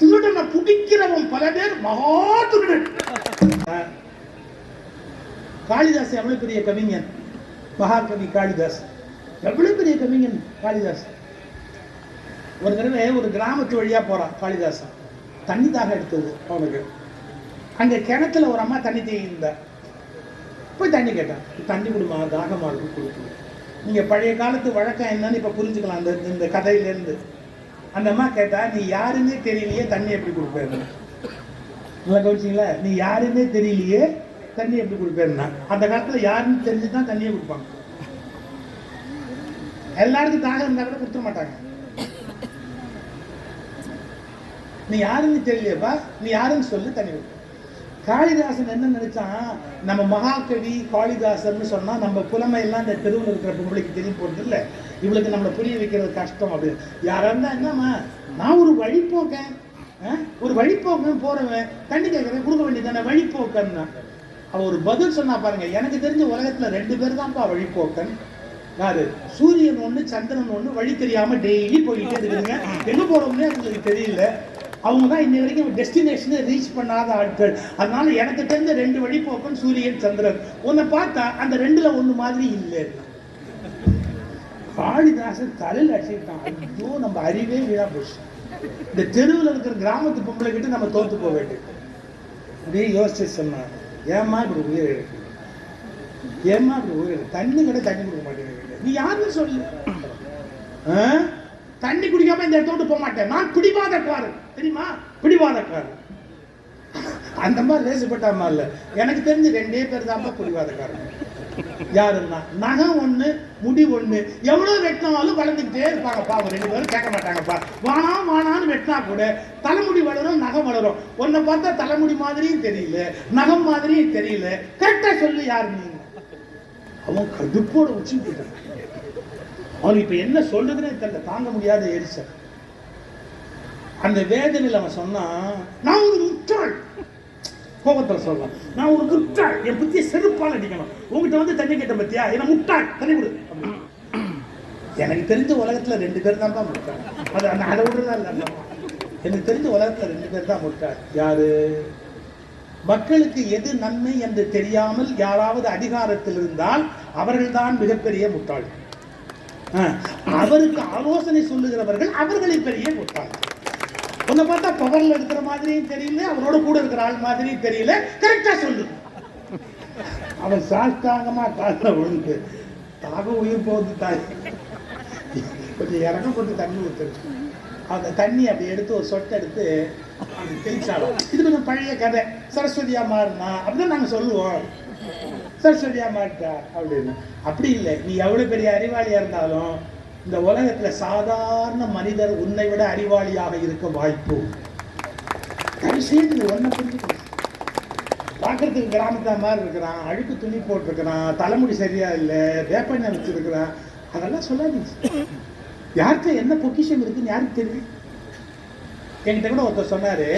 திருடனை பிடிக்கிறவன் பல பேர் மகா திருடன். காளிதாஸ் எவ்வளவு பெரிய கவிஞன்? மகாகவி காளிதாஸ். எவ்வளவு பெரிய கவிஞன் காளிதாஸ்? ஒரு தடவை ஒரு கிராமத்து வழியா போறான் காளிதாசன் தண்ணி தாக எடுத்தது அவனுக்கு. அங்க கிணத்துல ஒரு அம்மா தண்ணி தேய்ந்தா. போய் தண்ணி கேட்டான் தண்ணி கொடுமா தாகமா இருக்கு கொடுக்கணும் நீங்க பழைய காலத்து வழக்கம் என்னன்னு இப்ப புரிஞ்சுக்கலாம். அந்த இந்த கதையிலேருந்து. அந்த அம்மா கேட்டா நீ யாருன்னே தெரியலையே தண்ணி எப்படி கொடுப்பேன் நல்லா கவனிச்சிங்களா? நீ யாருன்னே தெரியலையே தண்ணி எப்படி கொடுப்பேன்னா? அந்த காலத்துல யாருன்னு தெரிஞ்சு தான் தண்ணியை கொடுப்பாங்க. எல்லாருக்கும் தாகம் இருந்தா கூட கொடுத்துட மாட்டாங்க. நீ யாருன்னு தெரியலையப்பா நீ யாருன்னு சொல்லு தண்ணி கொடு. காளிதாசன் என்ன நினைச்சான்? நம்ம மகாகவி காளிதாசன் சொன்னா நம்ம புலமை எல்லாம் இந்த தெருவில் இருக்கிற பொம்பளைக்கு தெரிய போறது இல்ல இவளுக்கு நம்மளை புரிய வைக்கிறது கஷ்டம் அப்படின்னு யாராக இருந்தால் என்னம்மா? நான் ஒரு வழிப்போக்கேன். ஆ? ஒரு வழிப்போக்கன் போகிறவன் தண்ணி கேட்குறேன் கொடுக்க வேண்டியதானே வழிப்போக்கன்னா. அவள் ஒரு பதில் சொன்னா பாருங்க. எனக்கு தெரிஞ்ச உலகத்தில் ரெண்டு பேர் தான்ப்பா வழிப்போக்கன். யாரு? சூரியன் ஒன்று சந்திரன் ஒன்று வழி தெரியாமல் டெய்லி போயிட்டே இருக்குதுங்க. எங்கே போகிறோம்னே அவங்களுக்கு தெரியல. அவங்க தான் இன்ன வரைக்கும் டெஸ்டினேஷனை ரீச் பண்ணாத ஆட்கள். அதனால எனக்கு தெரிஞ்ச ரெண்டு வழிப்போக்கன் சூரியன் சந்திரன். உன்னை பார்த்தா அந்த ரெண்டில் ஒன்று மாதிரி இல்லை. காளிதாசன் தலையில் அடிச்சுக்கிட்டான் ஐயோ நம்ம அறிவே வீணா போச்சு. இந்த தெருவில் இருக்கிற கிராமத்து பொம்பளை கிட்ட நம்ம தோத்து போக வேண்டியது. அப்படியே யோசிச்சு சொன்னான் ஏம்மா இப்படி உயிர் எடுக்கு ஏம்மா இப்படி உயிர் தண்ணி கூட தண்ணி கொடுக்க மாட்டேங்கிறீங்க. நீ யாருன்னு சொல்லு. ஆ? தண்ணி குடிக்காம இந்த இடத்த விட்டு போக மாட்டேன். நான் பிடிவாதக்காரன் தெரியுமா? பிடிவாதக்காரன் அந்த மாதிரி லேசுப்பட்டாமா இல்லை. எனக்கு தெரிஞ்சு ரெண்டே பேர் தான் பிடிவாதக்காரன் யாருன்னா? நகம் ஒண்ணு முடி ஒண்ணு. எவ்வளவு வெட்டினாலும் வளர்ந்துக்கிட்டே இருப்பாங்கப்பா அவங்க ரெண்டு பேரும் கேட்க மாட்டாங்கப்பா. வானா வானான்னு வெட்டினா கூட தலைமுடி வளரும் நகம் வளரும். உன்னை பார்த்தா தலைமுடி மாதிரியும் தெரியல நகம் மாதிரியும் தெரியல. கரெக்டா சொல்லு யாரு நீங்க அவன் கடுப்போட உச்சி போயிட்டான் அவனுக்கு இப்ப என்ன சொல்றதுன்னே தெரியல. தாங்க முடியாத எரிச்சல் அந்த வேதனையில் அவன் சொன்னான் நான் ஒரு முட்டாள். கோபத்தில் சொல்லலாம் நான் ஒரு முட்டாள். என் புத்திய செருப்பால் அடிக்கணும். உங்ககிட்ட வந்து தண்ணி கேட்ட பத்தியா? என்ன முட்டாள். தண்ணி கொடு. எனக்கு தெரிஞ்ச உலகத்தில் ரெண்டு பேர் தான் தான் முட்டாள். அது அந்த அதை விடுறதா இல்லை எனக்கு தெரிஞ்ச உலகத்தில் ரெண்டு பேர் தான் முட்டாள். யாரு? மக்களுக்கு எது நன்மை என்று தெரியாமல் யாராவது அதிகாரத்தில் இருந்தால் அவர்கள்தான் மிகப்பெரிய முட்டாள். ஆ, அவருக்கு ஆலோசனை சொல்லுகிறவர்கள் அவர்களை பெரிய முட்டாள். உன்னை பார்த்தா பவர்ல இருக்கிற மாதிரியும் தெரியல அவரோட கூட இருக்கிற ஆள் மாதிரியும் தெரியல. கரெக்டா சொல்லு. அவன் சாஸ்தாங்கமா காலில் விழுந்து தாக உயிர் போகுது தாய். கொஞ்சம் இறக்கம் போட்டு தண்ணி ஊத்துரு அந்த தண்ணி அப்படி எடுத்து ஒரு சொட்டை எடுத்து அது தெளிச்சாலும். இது கொஞ்சம் பழைய கதை. சரஸ்வதியா மாறினா அப்படிதான் நாங்க சொல்லுவோம். சரஸ்வதியா மாறிட்டா அப்படின்னு. அப்படி இல்லை. நீ எவ்வளவு பெரிய அறிவாளியா இருந்தாலும் இந்த உலகத்துல சாதாரண மனிதர் உன்னை விட அறிவாளியாக இருக்க வாய்ப்பு. தயவு ஒன்றை புரிஞ்சுக்கணும். பார்க்கறதுக்கு கிராமத்தா மாதிரி இருக்கிறான் அழுக்கு துணி போட்டிருக்கிறான் தலைமுடி சரியா இல்லை வேப்பெண்ணெய் வச்சிருக்கிறான். அதெல்லாம் சொல்லாதீங்க. யார்கிட்ட என்ன பொக்கிஷம் இருக்குன்னு யாருக்கு தெரியும்? என்கிட்ட கூட ஒருத்தர் சொன்னாரு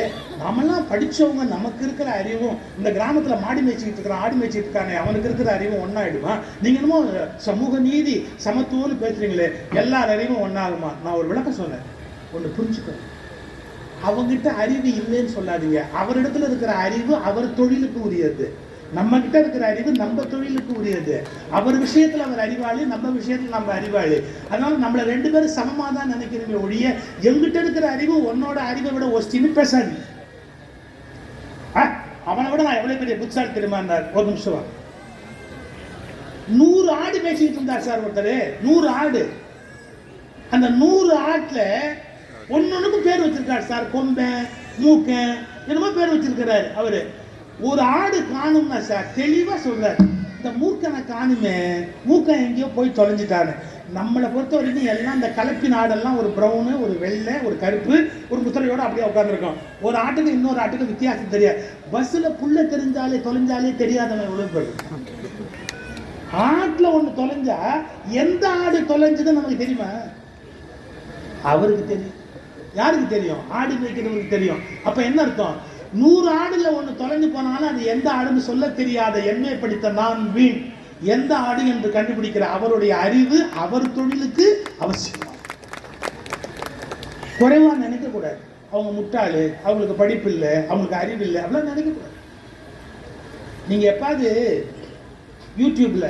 நம்மளாம் படிச்சவங்க நமக்கு இருக்கிற அறிவும் இந்த கிராமத்தில் மாடி மேய்ச்சிக்கிட்டு இருக்கிறான் ஆடி மேய்ச்சிட்டு இருக்கானே அவனுக்கு இருக்கிற அறிவும் ஒன்றாயிடுமா நீங்கள் என்னமோ சமூக நீதி சமத்துவம்னு பேசுறீங்களே எல்லார் அறிவும் ஒன்றாகுமா நான் ஒரு விளக்கம் சொன்னேன். ஒன்று புரிஞ்சுக்கணும் அவங்ககிட்ட அறிவு இல்லைன்னு சொல்லாதீங்க. அவரிடத்துல இருக்கிற அறிவு அவர் தொழிலுக்கு உரியது. நம்ம கிட்ட இருக்கிற அறிவு நம்ம தொழிலுக்கு உரியது. அவர் விஷயத்துல அவர் அறிவாளி நம்ம விஷயத்துல நம்ம அறிவாளி. அதனால நம்மள ரெண்டு பேரும் சமமா தான் நினைக்கிறீங்க ஒழிய எங்கிட்ட இருக்கிற அறிவு உன்னோட அறிவை விட ஒஸ்டின்னு பேசாது ஆ, அவனை விட நான் எவ்வளவு பெரிய புத்தாள் தெரியுமான்னார் ஒரு நிமிஷம் நூறு ஆடு பேசிக்கிட்டு இருந்தார் சார் ஒருத்தர். நூறு ஆடு. அந்த நூறு ஆட்டில் ஒன்னொன்னுக்கும் பேர் வச்சிருக்காரு சார். கொம்பை மூக்கன் என்னமோ பேர் வச்சிருக்கிறாரு அவரு. ஒரு ஆடு காணும்னா சார் தெளிவாக சொல்றாரு இந்த மூக்கனை காணுமே மூக்கன் எங்கேயோ போய் தொலைஞ்சிட்டாரு. நம்மளை பொறுத்த வரைக்கும் எல்லாம் இந்த கலப்பி நாடெல்லாம் ஒரு ப்ரௌனு ஒரு வெள்ளை ஒரு கருப்பு ஒரு முத்திரையோடு அப்படியே உட்காந்துருக்கோம் ஒரு ஆட்டுக்கு இன்னொரு ஆட்டுக்கு வித்தியாசம் தெரியாது. பஸ்ஸில் புள்ள தெரிஞ்சாலே தொலைஞ்சாலே தெரியாதவன் எவ்வளோ பேர். ஆட்டில் ஒன்று தொலைஞ்சா எந்த ஆடு தொலைஞ்சதுன்னு நமக்கு தெரியுமா? அவருக்கு தெரியும். யாருக்கு தெரியும்? ஆடு மேய்க்கிறவருக்கு தெரியும். அப்போ என்ன அர்த்தம்? நூறு ஆடுல ஒன்று தொலைந்து போனாலும் அது எந்த ஆடுன்னு சொல்ல தெரியாத எம்ஏ படித்த நான் வீண். எந்த ஆடு என்று கண்டுபிடிக்கிற அவருடைய அறிவு அவர் தொழிலுக்கு அவசியம் குறைவா நினைக்க கூடாது அவங்க முட்டாளு அவங்களுக்கு படிப்பு இல்லை அவங்களுக்கு அறிவு இல்லை அப்படிலாம் நினைக்கக்கூடாது. நீங்க எப்பாவது யூடியூப்ல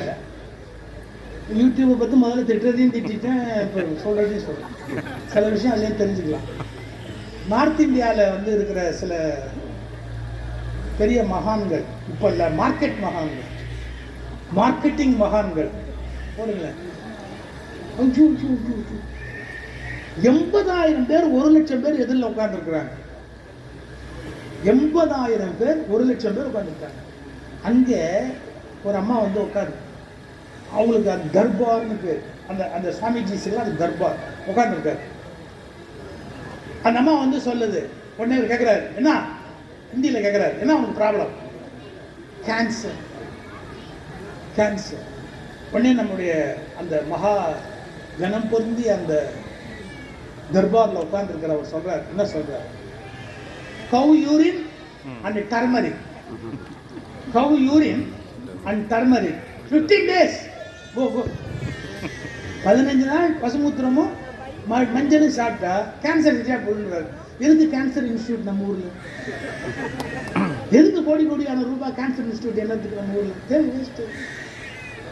யூடியூப்பை பற்றி முதல்ல திட்டுறதையும் திட்டேன் இப்போ சொல்கிறதையும் சொல்கிறேன் சில விஷயம் அதுலேயும் தெரிஞ்சுக்கலாம். நார்த் இந்தியாவில் வந்து இருக்கிற சில பெரிய மகான்கள். இப்போ இல்லை மார்க்கெட் மகான்கள். மார்க்கெட்டிங் மகான்கள். போடுங்களேன். எண்பதாயிரம் பேர் ஒரு லட்சம் பேர் எதிரில் உட்காந்துருக்குறாங்க எண்பதாயிரம் பேர் ஒரு லட்சம் பேர் உட்கார்ந்துருக்காங்க அங்கே ஒரு அம்மா வந்து உட்காரு அவங்களுக்கு அந்த தர்பார்னு பேர். அந்த அந்த சுவாமிஜிஸ்லாம் அது தர்பார். உட்காந்துருக்காரு அந்த அம்மா வந்து சொல்லுது. உடனே கேட்குறாரு என்ன? ஹிந்தியில் கேட்குறாரு என்ன உனக்கு ப்ராப்ளம் கேன்சர் கேன்சர் உடனே நம்முடைய அந்த மகா கனம் பொருந்தி அந்த தர்பாரில் உட்காந்துருக்கிற அவர் சொல்கிறார் என்ன சொல்கிறார் cow urine and turmeric cow urine and turmeric fifteen days go go பதினஞ்சு நாள் பசுமூத்திரமும் ம- சாப்பிட்டா கேன்சர் சரியா போடுறாரு எதுக்கு கேன்சர் இன்ஸ்டியூட் நம்ம ஊரில்? எதுக்கு கோடி கோடியான ரூபாய் கேன்சர் இன்ஸ்டியூட் என்னத்துக்கு நம்ம ஊரில்? தேவை வேஸ்ட்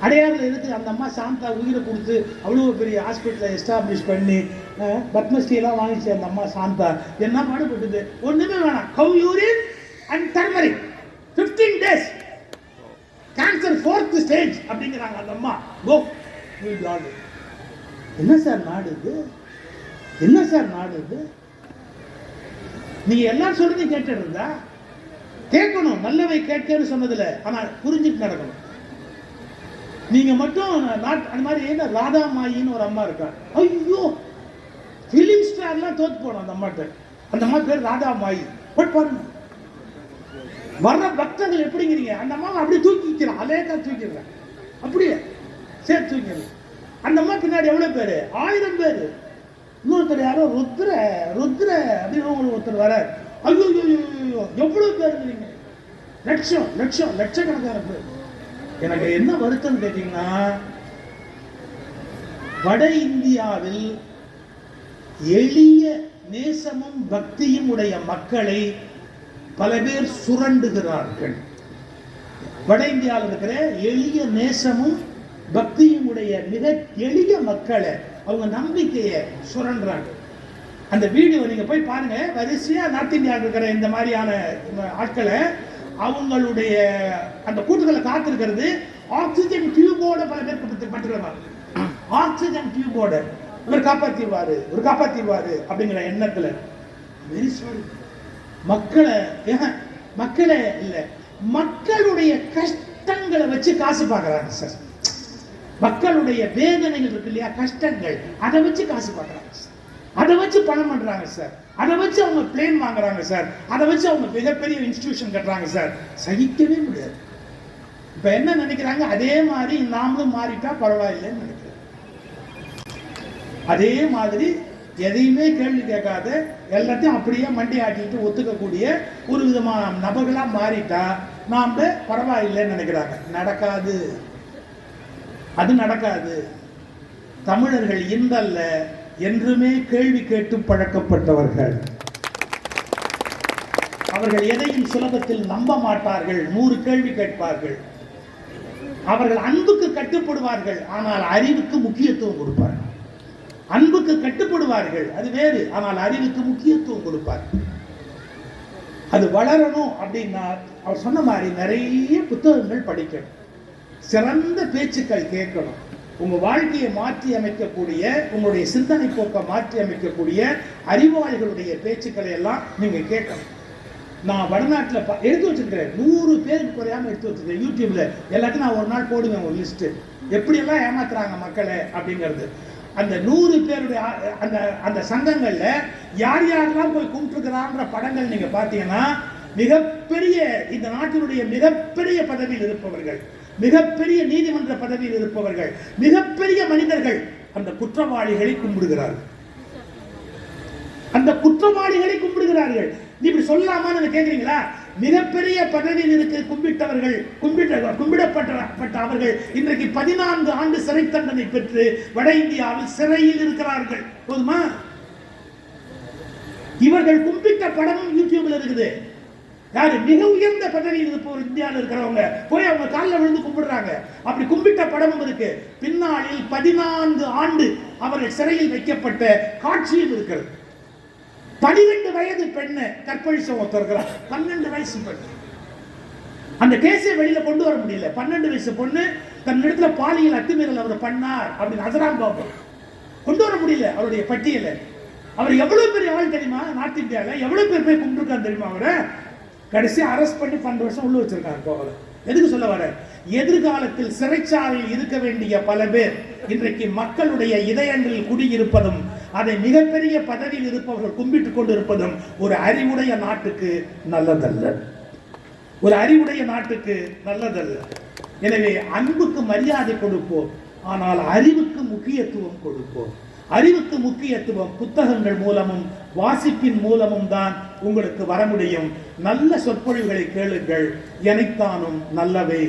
அடையாறுல இருக்கு அந்த அம்மா சாந்தா உயிரை கொடுத்து அவ்வளோ பெரிய ஹாஸ்பிட்டலை எஸ்டாப்ளிஷ் பண்ணி பத்மஸ்ரீலாம் பத்மஸ்ரீ எல்லாம் வாங்கிச்சு அந்த அம்மா சாந்தா. என்ன பாடுபட்டுது? ஒன்றுமே வேணாம். Cow urine and turmeric fifteen days cancer fourth stage அப்படிங்கிறாங்க அந்த அம்மா. கோ என்ன சார் நாடு இது? என்ன சார் நாடு இது? நீங்க எல்லாரும் சொல்றது கேட்டுட்டு இருந்தா கேட்கணும் நல்லவை கேட்கன்னு சொன்னதுல. ஆனால் புரிஞ்சுட்டு நடக்கணும். நீங்க மட்டும் நாட் அந்த மாதிரி ஏன்னா ராதா மாயின்னு ஒரு அம்மா இருக்கா? ஐயோ! ஃபிலிம் ஸ்டார்லாம் தோத்து போனோம் அந்த அம்மாட்ட. அந்த அம்மா பேர் ராதா மாயி. பட் பாருங்க. வர்ற பக்தர்கள் எப்படிங்கிறீங்க? அந்த அம்மா அப்படியே தூக்கிக்கிறான் அலேக்கா தூக்கிடுறேன். அப்படியே சேர்த்து தூக்கிடுறேன். அந்த அம்மா பின்னாடி எவ்வளோ பேர்? ஆயிரம் பேர். இன்னொருத்தர் யாரோ ருத்ர ருத்ர அப்படின்னு உங்களுக்கு ஒருத்தர் வர ஐயோ ஐயோ, ஐயோ, எவ்வளவு பேர் இருக்கிறீங்க லட்சம் லட்சம் லட்சக்கணக்கான பேர் எனக்கு என்ன வருத்தம் கேட்டீங்கன்னா வட இந்தியாவில் எளிய நேசமும் பக்தியும் உடைய மக்களை பல பேர் சுரண்டுகிறார்கள். வட இந்தியாவில் இருக்கிற எளிய நேசமும் பக்தியினுடைய மிக எளிய மக்களை அவங்க நம்பிக்கையை சுரண்டுறாங்க. அந்த வீடியோ நீங்க போய் பாருங்க. வரிசையா நார்த் இந்தியாவில் இருக்கிற இந்த மாதிரியான ஆட்களை அவங்களுடைய அந்த கூட்டத்தில் காத்திருக்கிறது. ஆக்சிஜன் டியூபோட பல பேர் பட்டுக்கிறாங்க ஆக்சிஜன் டியூபோட இவர் காப்பாத்திடுவாரு இவர் காப்பாத்திடுவாரு அப்படிங்கிற எண்ணத்துல. வெரி சாரி மக்களை மக்களை இல்லை. மக்களுடைய கஷ்டங்களை வச்சு காசு பார்க்கறாங்க சார் மக்களுடைய வேதனைகள் இருக்கு இல்லையா? கஷ்டங்கள். அதை வச்சு காசு பார்க்கறாங்க சார். அதை வச்சு பணம் பண்றாங்க சார். அதை வச்சு அவங்க பிளேன் வாங்குறாங்க சார். அதை வச்சு அவங்க மிகப்பெரிய இன்ஸ்டிடியூஷன் கட்டுறாங்க சார். சகிக்கவே முடியாது. இப்ப என்ன நினைக்கிறாங்க? அதே மாதிரி நாமளும் மாறிட்டா பரவாயில்லைன்னு நினைக்கிறோம் அதே மாதிரி எதையுமே கேள்வி கேட்காத எல்லாத்தையும் அப்படியே மண்டி ஆட்டிட்டு ஒத்துக்கக்கூடிய ஒரு விதமான நபர்களாக மாறிட்டா நாம பரவாயில்லைன்னு நினைக்கிறாங்க. நடக்காது. அது நடக்காது. தமிழர்கள் இன்றல்ல என்றுமே கேள்வி கேட்டு பழக்கப்பட்டவர்கள். அவர்கள் எதையும் சுலபத்தில் நம்ப மாட்டார்கள் நூறு கேள்வி கேட்பார்கள். அவர்கள் அன்புக்கு கட்டுப்படுவார்கள் ஆனால் அறிவுக்கு முக்கியத்துவம் கொடுப்பார்கள். அன்புக்கு கட்டுப்படுவார்கள் அது வேறு ஆனால் அறிவுக்கு முக்கியத்துவம் கொடுப்பார்கள் அது வளரணும் அப்படின்னா அவர் சொன்ன மாதிரி நிறைய புத்தகங்கள் படிக்கணும். சிறந்த பேச்சுக்கள் கேட்கணும். உங்க வாழ்க்கையை மாற்றி அமைக்கக்கூடிய உங்களுடைய சிந்தனை போக்கை மாற்றி அமைக்கக்கூடிய அறிவாளிகளுடைய பேச்சுக்களை எல்லாம் நீங்க கேட்கணும். நான் வடநாட்டில் எடுத்து வச்சிருக்கிறேன். நூறு பேருக்கு குறையாம எடுத்து வச்சிருக்கேன் யூடியூப்ல எல்லாத்தையும் நான் ஒரு நாள் போடுவேன் ஒரு லிஸ்ட் எப்படியெல்லாம் ஏமாத்துறாங்க மக்களை அப்படிங்கிறது. அந்த நூறு பேருடைய அந்த அந்த சங்கங்கள்ல யார் யாரெல்லாம் போய் கும்பிட்டுருக்கிறான்ற படங்கள் நீங்க பார்த்தீங்கன்னா மிகப்பெரிய இந்த நாட்டினுடைய மிகப்பெரிய பதவியில் இருப்பவர்கள். மிகப்பெரிய நீதிமன்ற பதவியில் இருப்பவர்கள் மிகப்பெரிய மனிதர்கள் அந்த குற்றவாளிகளை கும்பிடுகிறார்கள். அந்த குற்றவாளிகளை கும்பிடுகிறார்கள். நீ இப்படி சொல்லாமான்னு கேட்குறீங்களா மிகப்பெரிய பதவியில் இருக்க கும்பிட்டவர்கள் கும்பிட்ட கும்பிடப்பட்ட அவர்கள் இன்றைக்கு பதினான்கு ஆண்டு சிறை தண்டனை பெற்று வட இந்தியாவில் சிறையில் இருக்கிறார்கள். போதுமா? இவர்கள் கும்பிட்ட படமும் யூடியூப்ல இருக்குது. யாரு? மிக உயர்ந்த பதவியில் இருப்பவர் இந்தியாவில் இருக்கிறவங்க. போய் அவங்க காலில் விழுந்து கும்பிடுறாங்க. அப்படி கும்பிட்ட படமும் இருக்கு பின்னாளில் பதினான்கு ஆண்டு அவர்கள் சிறையில் வைக்கப்பட்ட காட்சியும் இருக்கிறது. பனிரெண்டு வயது பெண்ணை கற்பழிச்ச ஒருத்தருக்கிறார் பன்னெண்டு வயசு பெண். அந்த கேஸை வெளியில கொண்டு வர முடியல. பன்னெண்டு வயசு பொண்ணு தன் இடத்துல பாலியல் அத்துமீறல் அவர் பண்ணார் அப்படின்னு அசராம் பாபு. கொண்டு வர முடியல அவருடைய பட்டியலை. அவர் எவ்வளவு பெரிய ஆள் தெரியுமா? நார்த் இந்தியாவில் எவ்வளவு பேர் போய் கும்பிட்டுருக்காரு தெரியுமா அவரை? கடைசி அரெஸ்ட் பண்ணி பன்னெண்டு வருஷம் உள்ள வச்சிருக்காங்க கோகலை எதுக்கு சொல்ல வர எதிர்காலத்தில் சிறைச்சாலையில் இருக்க வேண்டிய பல பேர் இன்றைக்கு மக்களுடைய இதயங்களில் குடியிருப்பதும் அதை மிகப்பெரிய பதவியில் இருப்பவர்கள் கும்பிட்டுக் கொண்டிருப்பதும் ஒரு அறிவுடைய நாட்டுக்கு நல்லதல்ல. ஒரு அறிவுடைய நாட்டுக்கு நல்லதல்ல. எனவே அன்புக்கு மரியாதை கொடுப்போம் ஆனால் அறிவுக்கு முக்கியத்துவம் கொடுப்போம். அறிவுக்கு முக்கியத்துவம் புத்தகங்கள் மூலமும் வாசிப்பின் மூலமும் தான் உங்களுக்கு வர முடியும். நல்ல சொற்பொழிவுகளை கேளுங்கள். எனைத்தானும் நல்லவை